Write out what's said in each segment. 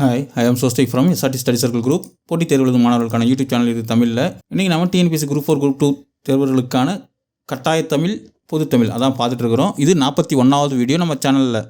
Hi I am Sostic from S R T study circle group போட்டித் தேர்வு எழுதும் மாணவர்களுக்கான யூடியூப் சேனல் இது தமிழில். இன்றைக்கி நம்ம T N P S C group four group two தேர்வுகளுக்கான கட்டாய தமிழ் பொது தமிழ். அதான் பார்த்துட்டு இருக்கிறோம். இது நாற்பத்தி ஒன்றாவது வீடியோ நம்ம சேனலில்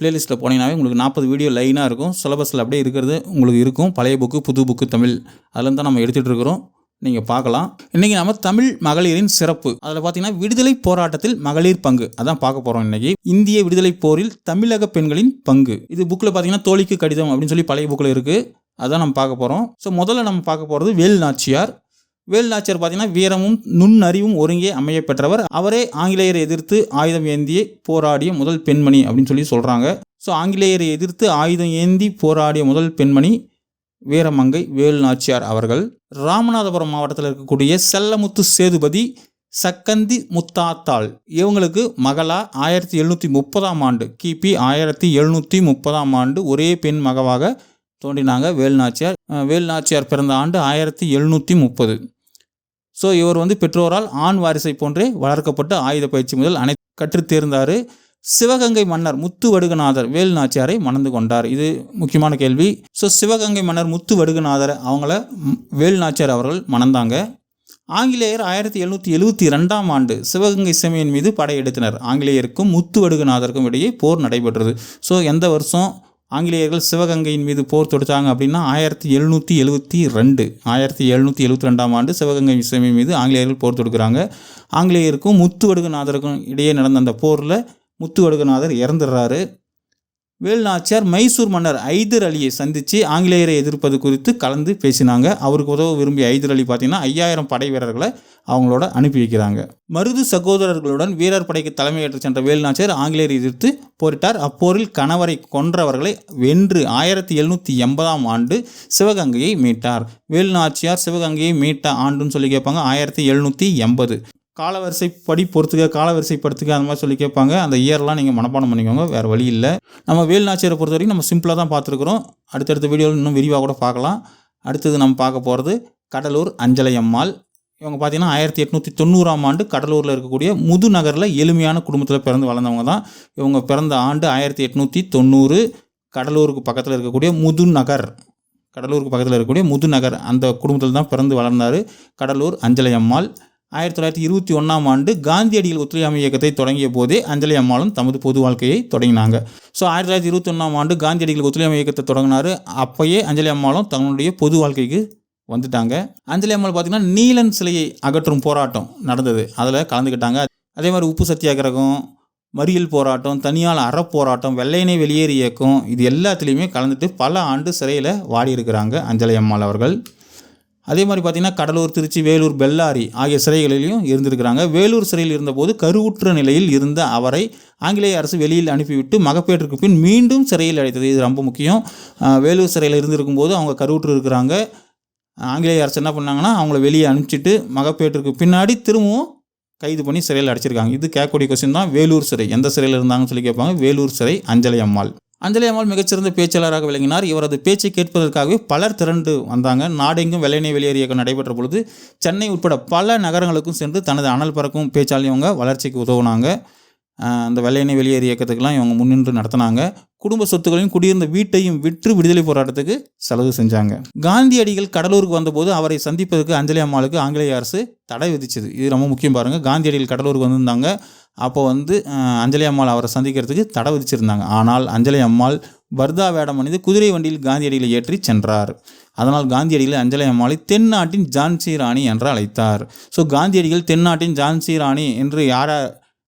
பிளேலிஸ்ட்டில் போனீங்கன்னாவே உங்களுக்கு நாற்பது வீடியோ லைனாக இருக்கும். சிலபஸில் அப்படியே இருக்கிறது உங்களுக்கு இருக்கும். பழைய புக்கு புது புக்கு தமிழ். அதுலேருந்து தான் நம்ம எடுத்துகிட்டு இருக்கிறோம். நீங்கள் பார்க்கலாம். இன்றைக்கி நம்ம தமிழ் மகளிரின் சிறப்பு. அதில் பார்த்தீங்கன்னா விடுதலை போராட்டத்தில் மகளிர் பங்கு. அதான் பார்க்க போகிறோம் இன்றைக்கி இந்திய விடுதலை போரில் தமிழக பெண்களின் பங்கு. இது புக்கில் பார்த்தீங்கன்னா தோழிக்கு கடிதம் அப்படின்னு சொல்லி பழைய புக்கில் இருக்குது அதான் நம்ம பார்க்க போகிறோம் ஸோ முதல்ல நம்ம பார்க்க போகிறது வேல் நாச்சியார். வேல் நாச்சியார் பார்த்தீங்கன்னா வீரமும் நுண்ணறிவும் ஒருங்கே அமைய பெற்றவர். அவரே ஆங்கிலேயரை எதிர்த்து ஆயுதம் ஏந்தி போராடிய முதல் பெண்மணி அப்படின்னு சொல்லி சொல்கிறாங்க ஸோ ஆங்கிலேயரை எதிர்த்து ஆயுதம் ஏந்தி போராடிய முதல் பெண்மணி வீரமங்கை வேலு நாச்சியார் அவர்கள் ராமநாதபுரம் மாவட்டத்தில் இருக்கக்கூடிய செல்லமுத்து சேதுபதி சக்கந்தி முத்தாத்தாள் இவங்களுக்கு மகளா ஆயிரத்தி எழுநூற்றி முப்பதாம் ஆண்டு கிபி ஆயிரத்தி எழுநூற்றி முப்பதாம் ஆண்டு ஒரே பெண் மகவாக தோன்றினாங்க வேல்நாச்சியார் வேல்நாச்சியார் பிறந்த ஆண்டு ஆயிரத்தி எழுநூற்றி முப்பது. ஸோ இவர் வந்து பெற்றோரால் ஆண் வாரிசை போன்றே வளர்க்கப்பட்டு ஆயுத பயிற்சி முதல் அனை கற்றுத் தேர்ந்தார். சிவகங்கை மன்னர் முத்து வடுகநாதர் வேல் நாச்சியாரை மணந்து கொண்டார். இது முக்கியமான கேள்வி. ஸோ சிவகங்கை மன்னர் முத்து வடுகநாதர் அவங்கள வேலு வேல் நாச்சியார் அவர்கள் மணந்தாங்க. ஆங்கிலேயர் ஆயிரத்தி எழுநூற்றி எழுபத்தி ரெண்டாம் ஆண்டு சிவகங்கை செமையின் மீது படையெடுத்தனர் ஆங்கிலேயருக்கும் முத்து வடுகநாதருக்கும் இடையே போர் நடைபெற்றது. ஸோ எந்த வருஷம் ஆங்கிலேயர்கள் சிவகங்கையின் மீது போர் தொடுத்தாங்க அப்படின்னா ஆயிரத்தி எழுநூற்றி எழுபத்தி ரெண்டு ஆயிரத்தி எழுநூற்றி எழுபத்தி ரெண்டாம் ஆண்டு சிவகங்கை செமை மீது ஆங்கிலேயர்கள் போர் தொடுக்கிறாங்க. ஆங்கிலேயருக்கும் முத்து வடுகநாதருக்கும் இடையே நடந்த அந்த போரில் முத்து வடுகநாதர் இறந்துடுறாரு. வேல்நாச்சியார் மைசூர் மன்னர் ஐதர் அலியை சந்தித்து ஆங்கிலேயரை எதிர்ப்பது குறித்து கலந்து பேசினாங்க. அவருக்கு உதவ விரும்பிய ஐதர் அலி பார்த்தீங்கன்னா ஐயாயிரம் படை வீரர்களை அவங்களோட அனுப்பி வைக்கிறாங்க. மருது சகோதரர்களுடன் வீரர் படைக்கு தலைமையேற்று சென்ற வேல்நாச்சியார் ஆங்கிலேயரை எதிர்த்து போரிட்டார். அப்போரில் கணவரை கொன்றவர்களை வென்று ஆயிரத்தி எழுநூற்றி எண்பதாம் ஆண்டு சிவகங்கையை மீட்டார். வேல்நாச்சியார் சிவகங்கையை மீட்ட ஆண்டுன்னு சொல்லி கேட்பாங்க. ஆயிரத்தி எழுநூற்றி எண்பது. காலவரிசைப்படி பொறுத்துக்க காலவரிசைப்படுத்துக்க அந்த மாதிரி சொல்லி கேட்பாங்க. அந்த இயர்லாம் நீங்கள் மனப்பாடம் பண்ணிக்கோங்க வேறு வழி இல்லை. நம்ம வேல்நாச்சியரை பொறுத்த வரைக்கும் நம்ம சிம்பிளாக தான் பார்த்துருக்குறோம். அடுத்தடுத்த வீடியோவில் இன்னும் விரிவாக கூட பார்க்கலாம். அடுத்தது நம்ம பார்க்க போகிறது கடலூர் அஞ்சலை அம்மாள். இவங்க பார்த்தீங்கன்னா ஆயிரத்தி எட்நூற்றி தொண்ணூறாம் ஆண்டு கடலூரில் இருக்கக்கூடிய முதுநகரில் எளிமையான குடும்பத்தில் பிறந்து வளர்ந்தவங்க தான். இவங்க பிறந்த ஆண்டு ஆயிரத்தி எட்நூற்றி தொண்ணூறு. கடலூருக்கு பக்கத்தில் இருக்கக்கூடிய முதுநகர் கடலூருக்கு பக்கத்தில் இருக்கக்கூடிய முதுநகர் அந்த குடும்பத்தில் தான் பிறந்து வளர்ந்தார். கடலூர் அஞ்சலை அம்மாள். ஆயிரத்தி தொள்ளாயிரத்தி இருபத்தி ஒன்றாம் ஆண்டு காந்தியடிகள் ஒத்துழையாமை இயக்கத்தை தொடங்கிய போதே அஞ்சலி அம்மாளும் தமது பொது வாழ்க்கையை தொடங்கினாங்க. ஸோ ஆயிரத்தி தொள்ளாயிரத்தி இருபத்தி ஒன்றாம் ஆண்டு காந்தியடிகள் ஒத்துழையாமை இயக்கத்தை தொடங்கினார். அப்போயே அஞ்சலி அம்மாளும் தன்னுடைய பொது வாழ்க்கைக்கு வந்துட்டாங்க. அஞ்சலி அம்மாள் பார்த்திங்கன்னா நீலன் சிலையை அகற்றும் போராட்டம் நடந்தது. அதில் கலந்துக்கிட்டாங்க அதே மாதிரி உப்பு சத்தியாகிரகம் மறியல் போராட்டம் தனியால் அறப்போராட்டம் வெள்ளையனை வெளியேறு இயக்கம் இது எல்லாத்துலேயுமே கலந்துட்டு பல ஆண்டு சிறையில் வாடி இருக்கிறாங்க அஞ்சலி அம்மாள் அவர்கள். அதே மாதிரி பார்த்திங்கன்னா கடலூர் திருச்சி வேலூர் பெல்லாரி ஆகிய சிறைகளிலையும் இருந்திருக்கிறாங்க. வேலூர் சிறையில் இருந்தபோது கருவுற்ற நிலையில் இருந்த அவரை ஆங்கிலேய அரசு வெளியில் அனுப்பிவிட்டு மகப்பேற்றுக்கு பின் மீண்டும் சிறையில் அடைத்தது. இது ரொம்ப முக்கியம். வேலூர் சிறையில் இருந்திருக்கும் போது அவங்க கருவுற்று இருக்கிறாங்க. ஆங்கிலேய அரசு என்ன பண்ணாங்கன்னா அவங்கள வெளியே அனுப்பிச்சிட்டு மகப்பேற்றுக்கு பின்னாடி திரும்பவும் கைது பண்ணி சிறையில் அடைச்சிருக்காங்க. இது கேட்கக்கூடிய கொஸ்டின் தான். வேலூர் சிறை எந்த சிறையில் இருந்தாங்கன்னு சொல்லி கேட்பாங்க. வேலூர் சிறை அஞ்சலி அம்மாள். அஞ்சலி அம்மாள் மிகச்சிறந்த பேச்சாளராக விளங்கினார். இவரது பேச்சை கேட்பதற்காகவே பலர் திரண்டு வந்தாங்க. நாடெங்கும் வெள்ளையனை வெளியேறு இயக்கம் நடைபெற்ற பொழுது சென்னை உட்பட பல நகரங்களுக்கும் சென்று தனது அனல் பறக்கும் பேச்சாளி இவங்க வளர்ச்சிக்கு உதவுனாங்க. அந்த வெள்ளையனை வெளியேறு இயக்கத்துக்கெல்லாம் இவங்க முன்னின்று நடத்தினாங்க. குடும்ப சொத்துக்களையும் குடியிருந்த வீட்டையும் விற்று விடுதலை போராட்டத்துக்கு செலவு செஞ்சாங்க. காந்தியடிகள் கடலூருக்கு வந்தபோது அவரை சந்திப்பதற்கு அஞ்சலி அம்மாளுக்கு ஆங்கிலேய அரசு தடை விதிச்சது. இது ரொம்ப முக்கியம் பாருங்கள் காந்தியடிகள் கடலூருக்கு வந்திருந்தாங்க. அப்போ வந்து அஞ்சலி அம்மாள் அவரை சந்திக்கிறதுக்கு தடை விதிச்சிருந்தாங்க. ஆனால் அஞ்சலி அம்மாள் பர்தா வேடம் அணிந்து குதிரை வண்டியில் காந்தியடிகளை ஏற்றி சென்றார். அதனால் காந்தியடிகள் அஞ்சலி அம்மாளை தென்னாட்டின் ஜான்சி ராணி என்று அழைத்தார். ஸோ காந்தியடிகள் தென்னாட்டின் ஜான்சி ராணி என்று யாரை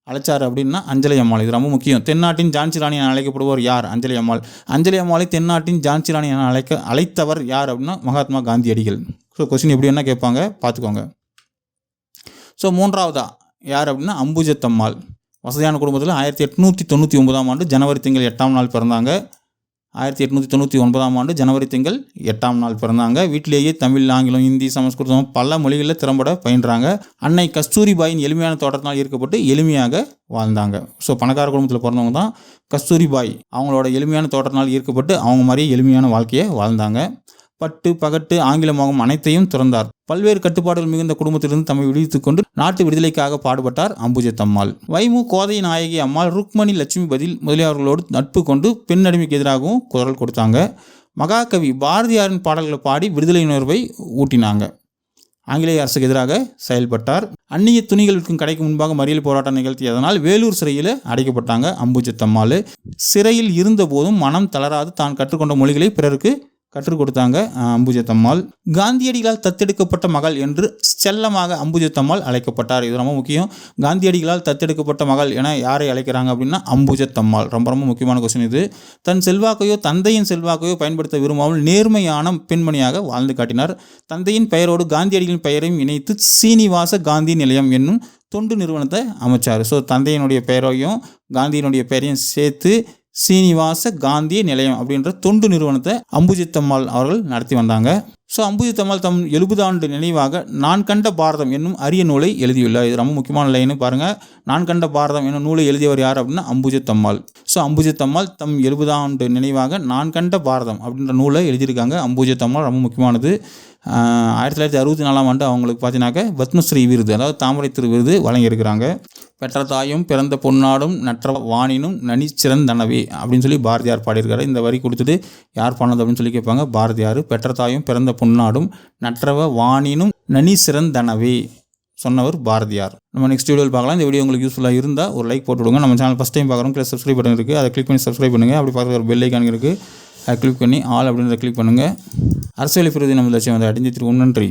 அழைச்சார் அப்படின்னா அஞ்சலி அம்மாள். இது ரொம்ப முக்கியம். தென்னாட்டின் ஜான்சி ராணி என அழைக்கப்படுவோர் யார்? அஞ்சலி அம்மாள். அஞ்சலி அம்மாளை தென்னாட்டின் ஜான்சி ராணி என அழைக்க அழைத்தவர் யார் அப்படின்னா மகாத்மா காந்தியடிகள் ஸோ கொஸ்டின் எப்படி என்ன கேட்பாங்க? பார்த்துக்கோங்க. ஸோ மூன்றாவதா? யார் அப்படின்னா அம்புஜத்தம்மாள். வசதியான குடும்பத்தில் ஆயிரத்தி எட்நூற்றி தொண்ணூற்றி ஒன்பதாம் ஆண்டு ஜனவரி திங்கள் எட்டாம் நாள் பிறந்தாங்க. ஆயிரத்தி எட்நூற்றி தொண்ணூற்றி ஒன்பதாம் ஆண்டு ஜனவரி திங்கள் எட்டாம் நாள் பிறந்தாங்க. வீட்டிலேயே தமிழ் ஆங்கிலம் ஹிந்தி சமஸ்கிருதம் பல மொழிகளில் திறம்பட பயின்றாங்க. அன்னை கஸ்தூரிபாயின் எளிமையான தோட்டத்தினால் ஈர்க்கப்பட்டு எளிமையாக வாழ்ந்தாங்க. ஸோ பணக்கார குடும்பத்தில் பிறந்தவங்க தான் கஸ்தூரிபாய். அவங்களோட எளிமையான தோட்டத்தினால் ஈர்க்கப்பட்டு அவங்க மாதிரியே எளிமையான வாழ்க்கையை வாழ்ந்தாங்க. பட்டு பகட்டு ஆங்கிலமாகும் அனைத்தையும் துறந்தார். பல்வேறு கட்டுப்பாடுகள் மிகுந்த குடும்பத்திலிருந்து தம்மை விடுவித்துக் கொண்டு நாட்டு விடுதலைக்காக பாடுபட்டார் அம்புஜத்தம்மாள் வைமு கோதை நாயகி அம்மாள் ருக்மணி லட்சுமி பதில் முதலியவர்களோடு நட்பு கொண்டு பெண் அடிமைக்கு எதிராகவும் குரல் கொடுத்தாங்க. மகாகவி பாரதியாரின் பாடல்களை பாடி விடுதலை உணர்வை ஊட்டினாங்க. ஆங்கிலேய அரசுக்கு எதிராக செயல்பட்டார். அந்நிய துணிகள் விற்கும் கடைக்கு முன்பாக மறியல் போராட்டம் நிகழ்த்தியதனால் வேலூர் சிறையில் அடைக்கப்பட்டாங்க அம்புஜத்தம்மாள் சிறையில் இருந்தபோதும் மனம் தளராது தான் கற்றுக்கொண்ட மொழிகளை பிறருக்கு கற்றுக் கொடுத்தாங்க அம்புஜத்தம்மாள். காந்தியடிகளால் தத்தெடுக்கப்பட்ட மகள் என்று செல்லமாக அம்புஜத்தம்மாள் அழைக்கப்பட்டார். இது ரொம்ப முக்கியம். காந்தியடிகளால் தத்தெடுக்கப்பட்ட மகள் என யாரை அழைக்கிறாங்க அப்படின்னா அம்புஜத்தம்மாள். ரொம்ப ரொம்ப முக்கியமான கொஸ்டின் இது. தன் செல்வாக்கையோ தந்தையின் செல்வாக்கையோ பயன்படுத்த விரும்பாமல் நேர்மையான பெண்மணியாக வாழ்ந்து காட்டினார். தந்தையின் பெயரோடு காந்தியடிகளின் பெயரையும் இணைத்து சீனிவாச காந்தி நிலையம் என்னும் தொண்டு நிறுவனத்தை அமைச்சார். ஸோ தந்தையினுடைய பெயரையும் காந்தியினுடைய பெயரையும் சேர்த்து சீனிவாச காந்திய நிலையம் அப்படின்ற தொண்டு நிறுவனத்தை அம்புஜித்தம்மாள் அவர்கள் நடத்தி வந்தாங்க. ஸோ அம்புஜித்தம்மாள் தம் எழுபது ஆண்டு நினைவாக நான் கண்ட பாரதம் என்னும் அரிய நூலை எழுதியுள்ளார். இது ரொம்ப முக்கியமான லைனு பாருங்கள் நான் கண்ட பாரதம் என்னும் நூலை எழுதியவர் யார் அப்படின்னா அம்புஜித்தம்மாள். ஸோ அம்புஜித்தம்மாள் தம் எழுபதாண்டு ஆண்டு நினைவாக நான் கண்ட பாரதம் அப்படின்ற நூலை எழுதியிருக்காங்க. அம்புஜித்தம்மாள் ரொம்ப முக்கியமானது. ஆயிரத்தி தொள்ளாயிரத்தி அறுபத்தி நாலாம் ஆண்டு அவங்களுக்கு பார்த்தீங்கன்னாக்க பத்மஸ்ரீ விருது அதாவது தாமரை திரு விருது வழங்கியிருக்கிறாங்க. பெற்ற தாயும் பிறந்த பொன்னாடும் நற்ற வாணினும் நனி சிறந்தனவே அப்படின்னு சொல்லி பாரதியார் பாடியிருக்காரு. இந்த வரி கொடுத்துட்டு யார் பாடினது அப்படின்னு சொல்லி கேட்பாங்க. பாரதியார் பெற்ற தாயும் பிறந்த பொன்னாடும் நற்றவ வாணினும் நனி சிறந்தனவே சொன்னவர் பாரதியார். நம்ம நெக்ஸ்ட் வீடியோவில் பார்க்கலாம். இந்த வீடியோ உங்களுக்கு யூஸ்ஃபுல்லாக இருந்தால் ஒரு லைக் போட்டு விடுங்க. நம்ம சேனல் ஃபஸ்ட் டைம் பார்க்குறோம் கீழே சப்ஸ்கிரைப் பட்டன் இருக்குது அதை கிளிக் பண்ணி சப்ஸ்கிரைப் பண்ணுங்கள் அப்படி பார்க்குற ஒரு பெல் ஐக்கான் இருக்குது அதை கிளிக் பண்ணி ஆல் அப்படின்றத கிளிக் பண்ணுங்கள் அரசியல் பிரதி நம்ம லட்சியம் வந்து திரு நன்றி.